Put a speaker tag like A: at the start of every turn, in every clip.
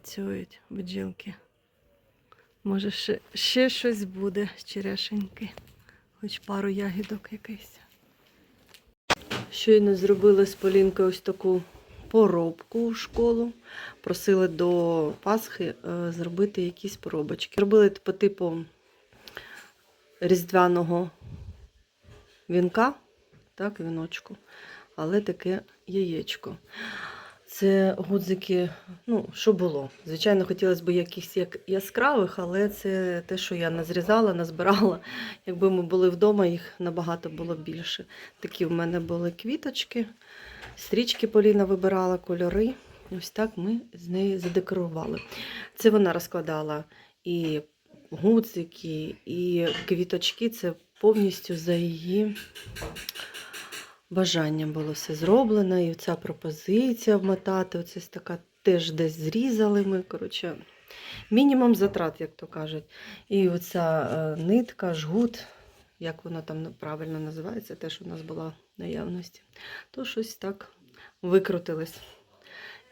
A: працюють бджілки. Може, ще, ще щось буде з черешеньки. Хоч пару ягідок якийсь. Щойно зробили з Полінкою ось таку поробку у школу. Просили до Пасхи е, зробити якісь поробочки. Робили по типу різдвяного вінка, так, віночку, але таке яєчко. Це гудзики, ну, що було. Звичайно, хотілося б якихось як яскравих, але це те, що я назрізала, назбирала. Якби ми були вдома, їх набагато було більше. Такі в мене були квіточки, стрічки Поліна вибирала, кольори. Ось так ми з нею задекорували. Це вона розкладала і гудзики, і квіточки. Це повністю за її бажанням було все зроблено. І ця пропозиція вмотати, оце така теж десь зрізали ми. Коротше, мінімум затрат, як то кажуть. І оця е, нитка, жгут, як воно там правильно називається, теж у нас була наявності. То щось так викрутились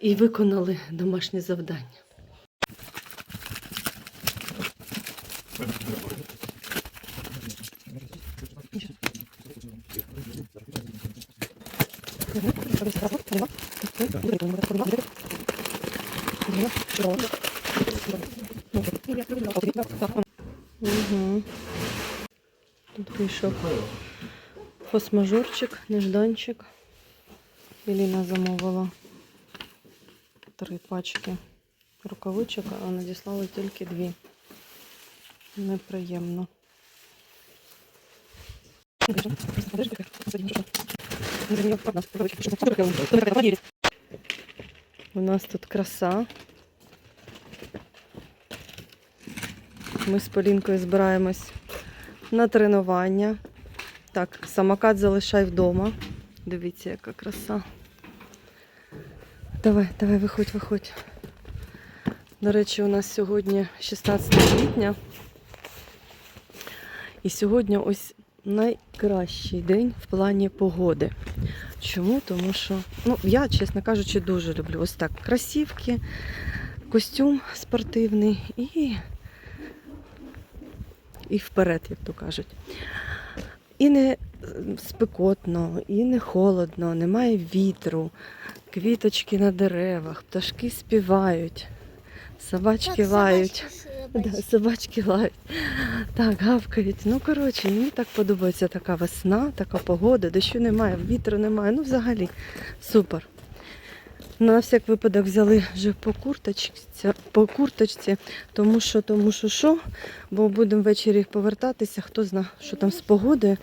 A: і виконали домашнє завдання. Угу. Тут вийшов фосмажорчик, нежданчик. Еліна замовила три пачки рукавичок, а надіслали тільки дві. Неприємно. У нас тут краса. Ми з Полінкою збираємось на тренування. Так, самокат залишай вдома. Дивіться, яка краса. Давай, давай, виходь, виходь. До речі, у нас сьогодні 16 квітня. І сьогодні ось найкращий день в плані погоди. Чому? Тому що, ну, я, чесно кажучи, дуже люблю ось так красівки, костюм спортивний і, і вперед, як то кажуть. І не спекотно, і не холодно, немає вітру, квіточки на деревах, пташки співають, собачки лають. Да, собачки лають. Так, гавкають. Ну, коротше, мені так подобається така весна, така погода, дощу немає, вітру немає. Ну, взагалі, супер. На всяк випадок взяли вже по курточці, по курточці, тому що, тому що що, бо будемо ввечері повертатися, хто знає, що там з погодою.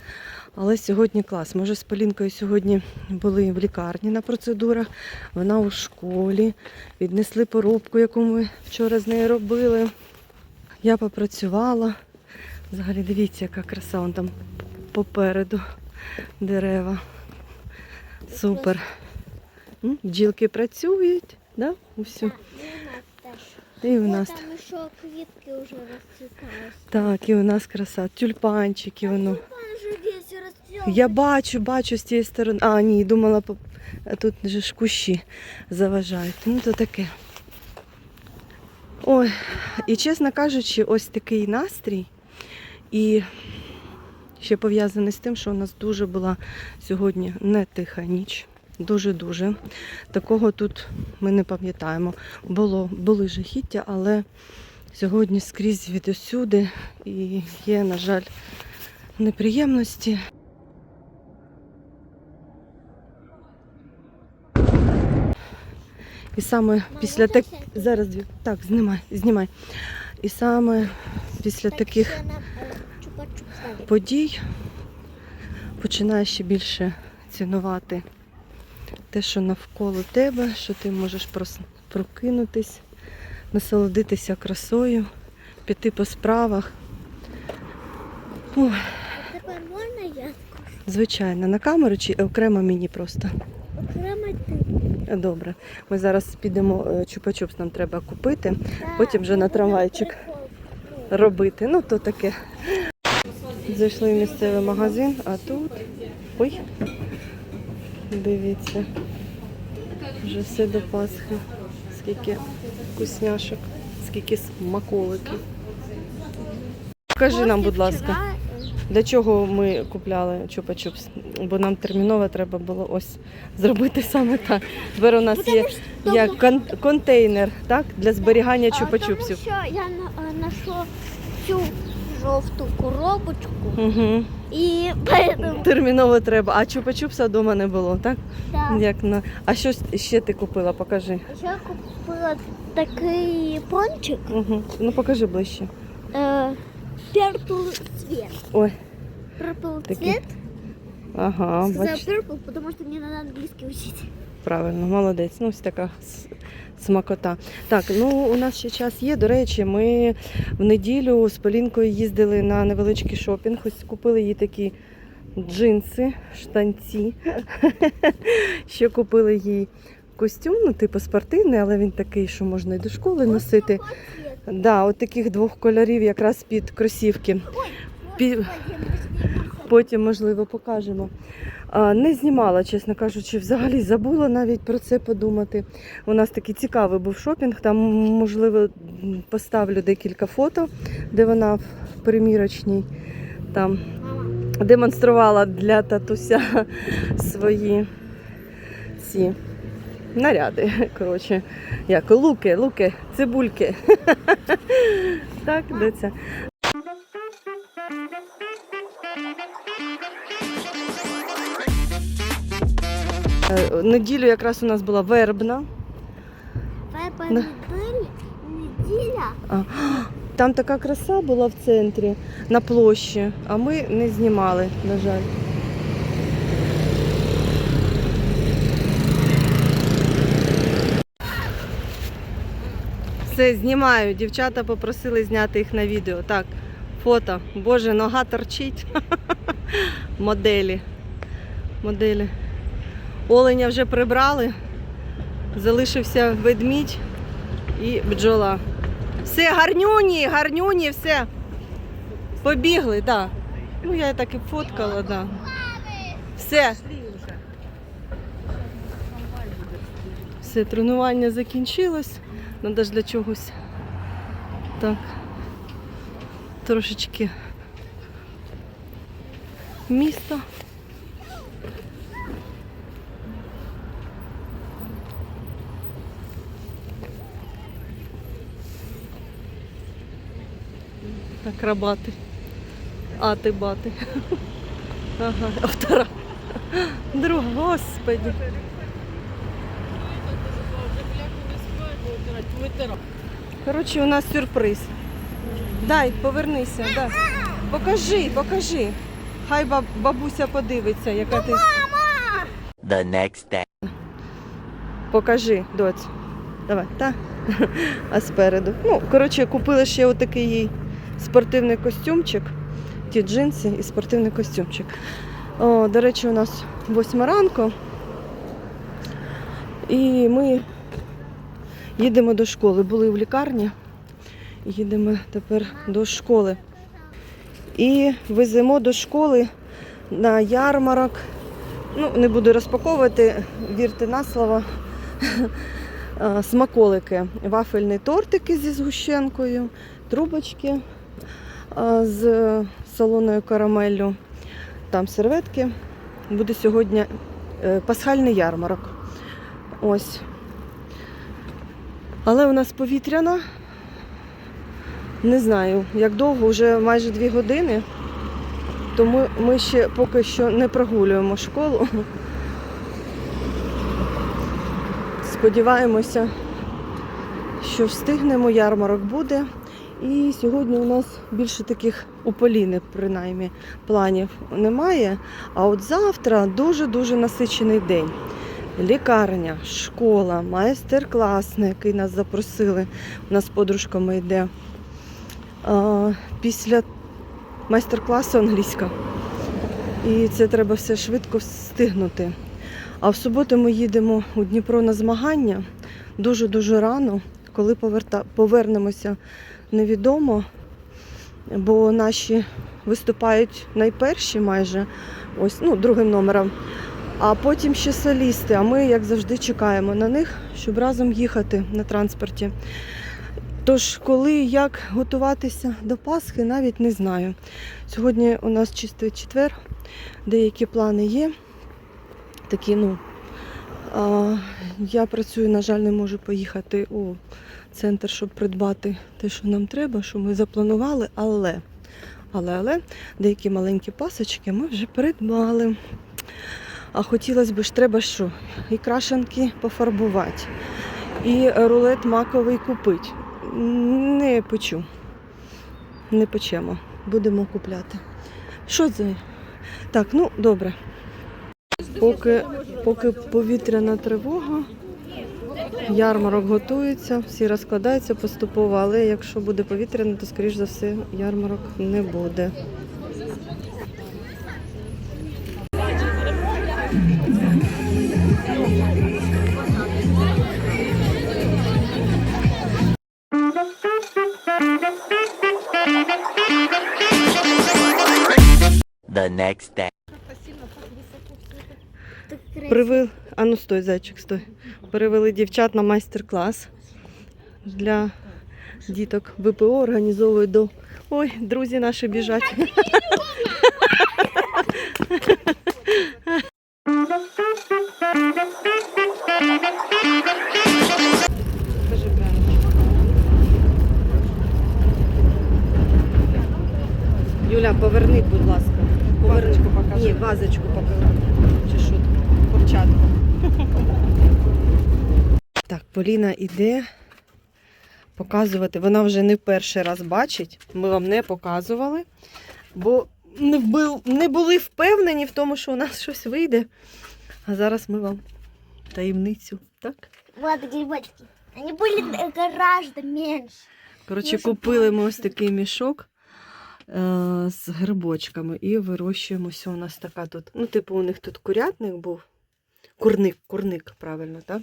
A: Але сьогодні клас. Ми вже з Полінкою сьогодні були в лікарні на процедурах. Вона у школі. Віднесли поробку, яку ми вчора з нею робили. Я попрацювала. Взагалі дивіться, яка краса вон там попереду дерева. Супер. Бджілки працюють, да? Усю. І у нас.
B: Там еще квітки уже расцветают.
A: Так, і у нас краса. Тюльпанчики воно. Я бачу, бачу з цієї сторони. А, ні, думала, тут же ж кущі заважають. Ну, то таке. Ой, і чесно кажучи, ось такий настрій. І ще пов'язаний з тим, що у нас дуже була сьогодні не тиха ніч. Дуже-дуже. Такого тут ми не пам'ятаємо. Було, були жахіття, але сьогодні скрізь відусюди і є, на жаль, неприємності. І саме після так зараз так, знімай, знімай. І саме після таких подій починаєш ще більше цінувати те, що навколо тебе, що ти можеш прокинутись, насолодитися красою, піти по справах.
B: Скажу?
A: звичайно, на камеру чи окремо мені просто. Добре. Ми зараз підемо, е, чупа-чупс нам треба купити, Потім вже на трамвайчик. робити. Ну, то таке. Зайшли в місцевий магазин, а тут. Ой, дивіться. Вже все до Пасхи. Скільки вкусняшок. Скільки смаколиків. Покажи нам, будь ласка. Для чого ми купляли чупа-чупс? Бо нам терміново треба було ось зробити саме так. Тепер у нас є як кон- контейнер так, для зберігання чупа-чупсів.
B: Тому що я на- знайшов цю жовту коробочку
A: Угу.
B: і
A: Терміново треба. А чупа-чупса вдома не було, так?
B: да.
A: Як на... А що ще ти купила? Покажи.
B: Я купила такий пончик
A: Угу. Ну покажи ближче.
B: е, purple цвет.
A: Ой,
B: Purple
A: Такий,
B: цвет.
A: ага,
B: Сказала
A: бачиш,
B: purple, потому что мне надо английский учить.
A: правильно, молодець. Ну, ось така с- смакота. Так, ну у нас ще час є. До речі, ми в неділю з Полінкою їздили на невеличкий шопінг. Ось купили їй такі джинси, штанці. Ще купили їй костюм, ну, типу спортивний, але він такий, що можна і до школи носити. Да, от таких двох кольорів якраз під кросівки. Пі- Потім, можливо, покажемо. А, Не знімала, чесно кажучи, взагалі забула навіть про це подумати. У нас такий цікавий був шопінг. Там, можливо, поставлю декілька фото, де вона в примірочній там демонструвала для татуся свої ці наряди. Коротше, як луки, луки, цибульки. Так, доця. Е, Неділю якраз у нас була вербна.
B: Пепа
A: На-
B: неделя, неделя.
A: Там така краса була в центрі, на площі, а ми не знімали, на жаль. Все, знімаю. Дівчата попросили зняти їх на відео. Так, фото. Боже, нога торчить. Моделі. Моделі. Оленя вже прибрали. Залишився ведмідь і бджола. Все, гарнюні, гарнюні, все. Побігли, так. Да. Ну, я так і фоткала, так. Да. Все. Все, тренування закінчилось. Надо ж для чогось. Так. Трошечки міста. Акробати. Ати бати. Ага, а втора. Друга, господи. Коротше, у нас сюрприз. Дай, повернися, дай. Покажи, покажи. Хай баб- бабуся подивиться, яка ти.
C: The next day.
A: Покажи, доць. Давай, та. А спереду. Ну, коротше, купила ще отакий їй спортивний костюмчик. Ті джинси і спортивний костюмчик. О, до речі, у нас восьма ранку. І ми їдемо до школи. Були в лікарні. Їдемо тепер до школи. І веземо до школи на ярмарок. Ну, не буду розпаковувати, вірте на слово. Смаколики, вафельні тортики зі згущенкою, трубочки з солоною карамеллю, там серветки. Буде сьогодні е, пасхальний ярмарок. Ось. Але у нас повітряна. Не знаю, як довго, вже майже дві години. Тому ми ще поки що не прогулюємо школу. Сподіваємося, що встигнемо, ярмарок буде. І сьогодні у нас більше таких у Поліни, принаймні, планів немає. А от завтра дуже-дуже насичений день. Лікарня, школа, майстер-клас, на який нас запросили. У нас подружками йде. Після майстер-класу англійська. І це треба все швидко встигнути. А в суботу ми їдемо у Дніпро на змагання дуже-дуже рано. Коли поверта... повернемося, невідомо, бо наші виступають найперші майже, ось, ну, другим номером. А потім ще солісти. А ми, як завжди, чекаємо на них, щоб разом їхати на транспорті. Тож, коли і як готуватися до Пасхи, навіть не знаю. Сьогодні у нас чистий четвер, деякі плани є. Такі, ну, а, я працюю, на жаль, не можу поїхати у центр, щоб придбати те, що нам треба, що ми запланували, але, але, але деякі маленькі пасочки ми вже придбали. А хотілося б ж треба що? І крашенки пофарбувати, і рулет маковий купити. Не печу. Не печемо. Будемо купляти. Що це? Так, ну добре. Поки, поки повітряна тривога, ярмарок готується, всі розкладаються поступово, але якщо буде повітряно, то скоріш за все ярмарок не буде.
C: The next day.
A: Привели, а ну стой, зайчик, стой. Привели дівчат на майстер-клас для діток. ВПО організовують до. Ой, друзі наші біжать. Поліна іде показувати. Вона вже не перший раз бачить. Ми вам не показували, бо не, були впевнені в тому, що у нас щось вийде. А зараз ми вам таємницю, так?
B: Вот грибочки. Они были э, гораздо меньше.
A: Коротше, купили ми ось такий мішок е, з грибочками і вирощуємо. Ось у нас така тут. Ну, типу, у них тут курятник був. Курник, курник, правильно, так?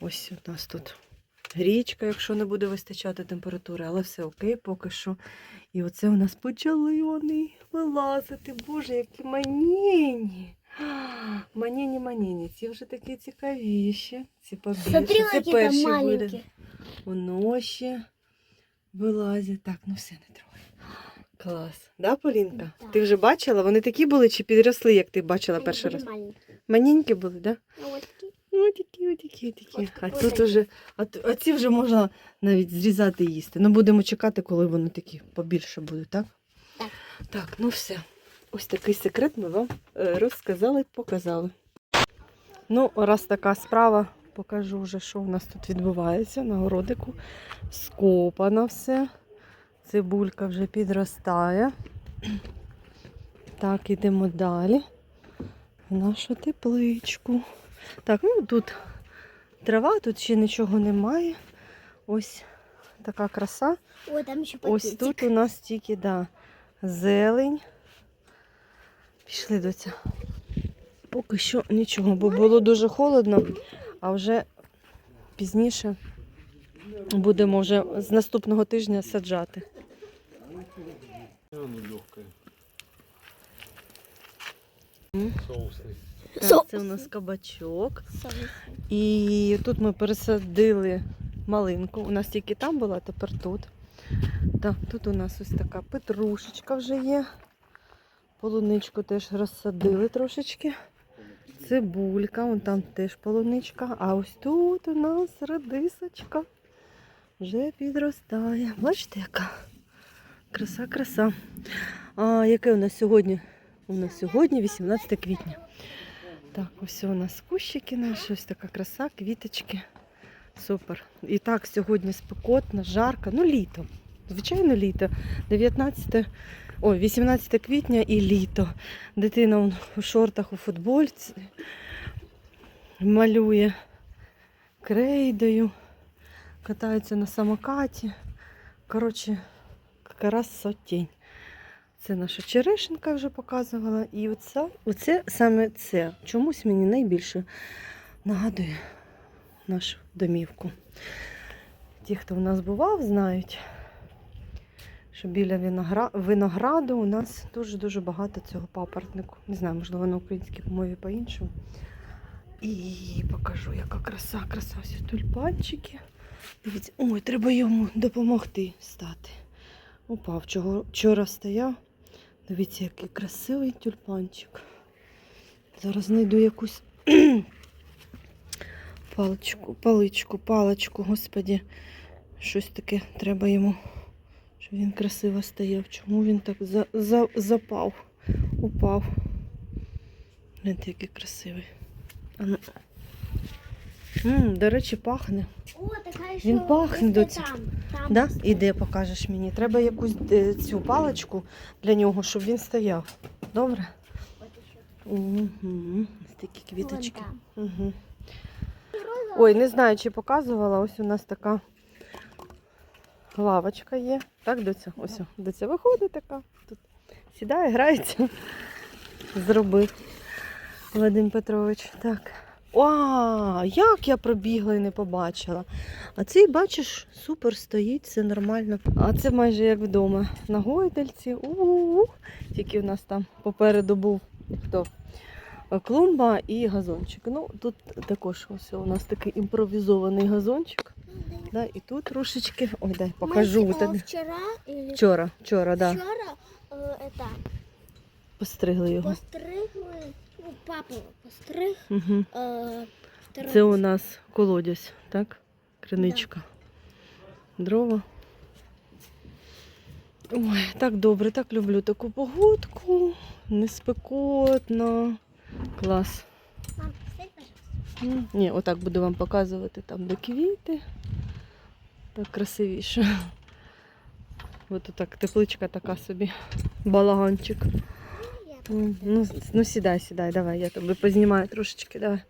A: Ось у нас тут грічка, якщо не буде вистачати температури, але все окей, поки що. І оце у нас почали вони вилазити. Боже, які манені. Манені, манені. Ці вже такі цікавіші. Ці побільші.
B: Смотри,
A: Це перші виліт.
B: маленькие.
A: Воно вилазять. Так, ну все не трогай. Клас. Да, Полінка?
B: Да.
A: Ти вже бачила? Вони такі були чи підросли, як ти бачила перший раз?
B: маленькие.
A: Маненькі були, да?
B: Ну, вот такие.
A: Ну, такі, такі, такі. А тут
B: такі.
A: уже, а, а ці вже можна навіть зрізати і їсти. Ну, будемо чекати, коли вони такі побільше будуть, так?
B: Так.
A: Так, ну все. Ось такий секрет ми вам е, розказали, показали. Ну, раз така справа, покажу вже, що у нас тут відбувається на городику. Скопано все. Цибулька вже підростає. Так, ідемо далі. В нашу тепличку. Так, ну тут трава, тут ще нічого немає. Ось така краса.
B: Ой, там еще
A: Ось тут у нас тільки да, зелень. Пішли до ця. Поки що нічого, бо було дуже холодно, а вже пізніше будемо вже з наступного тижня саджати.
D: Соусный.
A: Так, це у нас кабачок. І тут ми пересадили малинку. У нас тільки там була, тепер тут. Так, тут у нас ось така петрушечка вже є. Полуничку теж розсадили трошечки. Цибулька, вон там теж полуничка. А ось тут у нас радисочка. Вже підростає. Бачите, яка? Краса, краса. А яке у нас сьогодні? У нас сьогодні 18 квітня. Так, ось у нас кущики наші, ось така краса, квіточки. Супер. І так, сьогодні спекотно, жарко, ну літо. Звичайно, літо. 19, ой, 18 квітня і літо. Дитина у шортах, у футбольці малює крейдою, катається на самокаті. Коротше, красотень. Це наша черешенка вже показувала. І оце, оце саме це. Чомусь мені найбільше нагадує нашу домівку. Ті, хто в нас бував, знають, що біля винограду у нас дуже-дуже багато цього папоротнику. Не знаю, можливо, на українській мові по-іншому. І покажу, яка краса, краса, всі тюльпанчики. Дивіться, ой, треба йому допомогти стати. Упав, чого вчора стояв. Дивіться, який красивий тюльпанчик. Зараз знайду якусь паличку, паличку, паличку, господі. Щось таке треба йому, щоб він красиво стояв. Чому він так за, за, запав, упав? Гляньте, який красивий. А ну. М, до речі, пахне.
B: О, така ще
A: Він пахне,
B: там. там
A: Да? Іди покажеш мені. Треба якусь е, цю паличку для нього, щоб він стояв. Добре? Угу. Ось такі квіточки. Угу. Ой, не знаю, чи показувала. Ось у нас така лавочка є. Так, доця? Ось, доця виходить така. Тут сідає, грається. Зробив Вадим Петрович. Так. О, як я пробігла і не побачила. А цей, бачиш, супер стоїть, все нормально. А це майже як вдома. На гойдельці. У-у-у. Тільки в нас там попереду був хто? Клумба і газончик. Ну, тут також ось у нас такий імпровізований газончик. Да, і тут трошечки. Ой, дай покажу
B: Ми, е. Вчора,
A: Вчора, вчора, да.
B: вчора е, это,
A: Постригли його.
B: постригли, папа постриг.
A: Угу.
B: Е,
A: Це у нас колодязь, так? Криничка. Дрова. Ой, так добре, так люблю таку погодку. Не спекотно. Клас.
B: Мам, пожалуйста.
A: Ні, отак буду вам показувати там, де квіти. Так красивіше. От так тепличка така собі. Балаганчик. Ну, ну сідай, сідай, давай, я тобі познімаю трошечки, давай.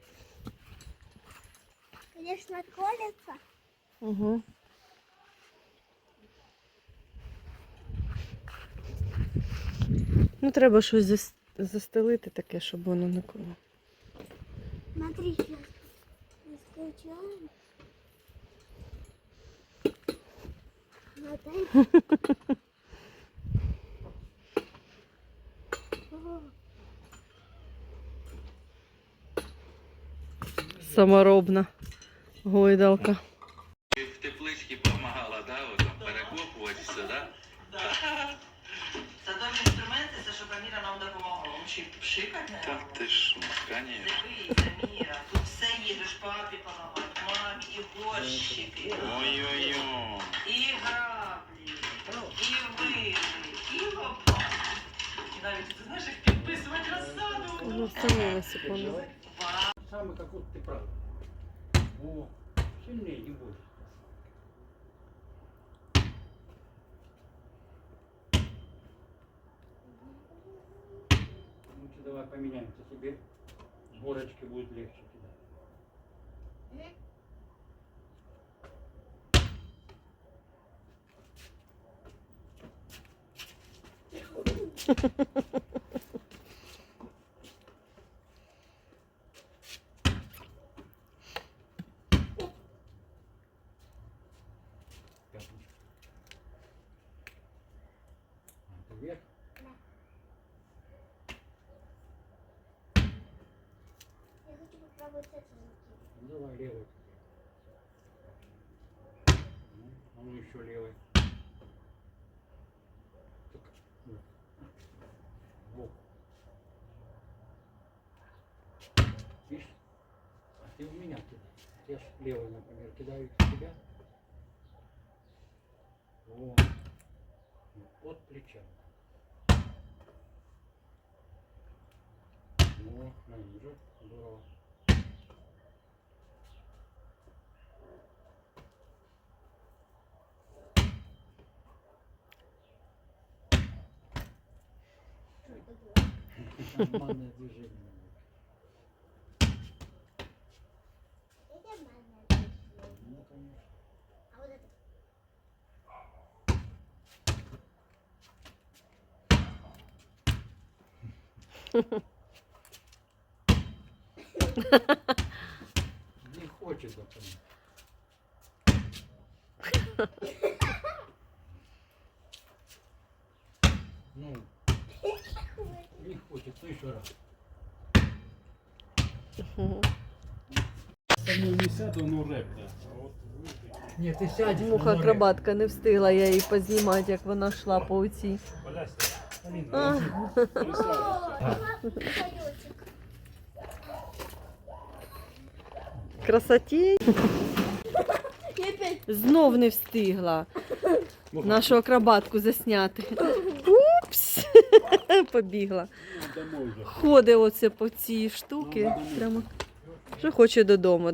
B: Конечно, колется.
A: Угу. Ну, треба щось зас- застелити таке, щоб воно не коло.
B: Смотри, сейчас включаем.
A: Саморобна гойдалка.
D: В тепличці допомагала, да, от там перекопувати все, да?
E: Садові інструменти, це щоб Аміра нам допомогла. Чи пшикати?
D: Та ти ж, конечно.
E: Дивися, Міра, тут все їдеш папі помагати, мамі, і горщики,
D: Ой-ой-ой.
E: і граблі, і вили, і лопати. І навіть, ти знаєш, як підписувати розсаду.
A: Ну, самі секунду.
F: Самый как вот ты прав. О, сильнее, не бойся. Ну-ка, давай поменяемся себе. Горочки будет легче кидать. Пятничка. А, это вверх?
B: Я попробовать это.
F: Ну, давай левой. Ну, а ну еще левой. Так, вот. Бок. Видишь? А ты у меня кидай. Я ж левой, например, кидаю в тебя. Вот. От плеча. О, ниже. Здорово. Обманное движение. Ну, конечно.
B: А вот это.
F: Не хочет это. Ну, не хочет, ну еще раз.
G: Не сяду, ну
F: Нет, ты сядь.
A: Муха акробатка не встигла я її познімати, як вона йшла по оцій. А, красоті. Знов не встигла нашу акробатку засняти. Побігла. Ходить оце по цій штуки. Прямо що хоче додому.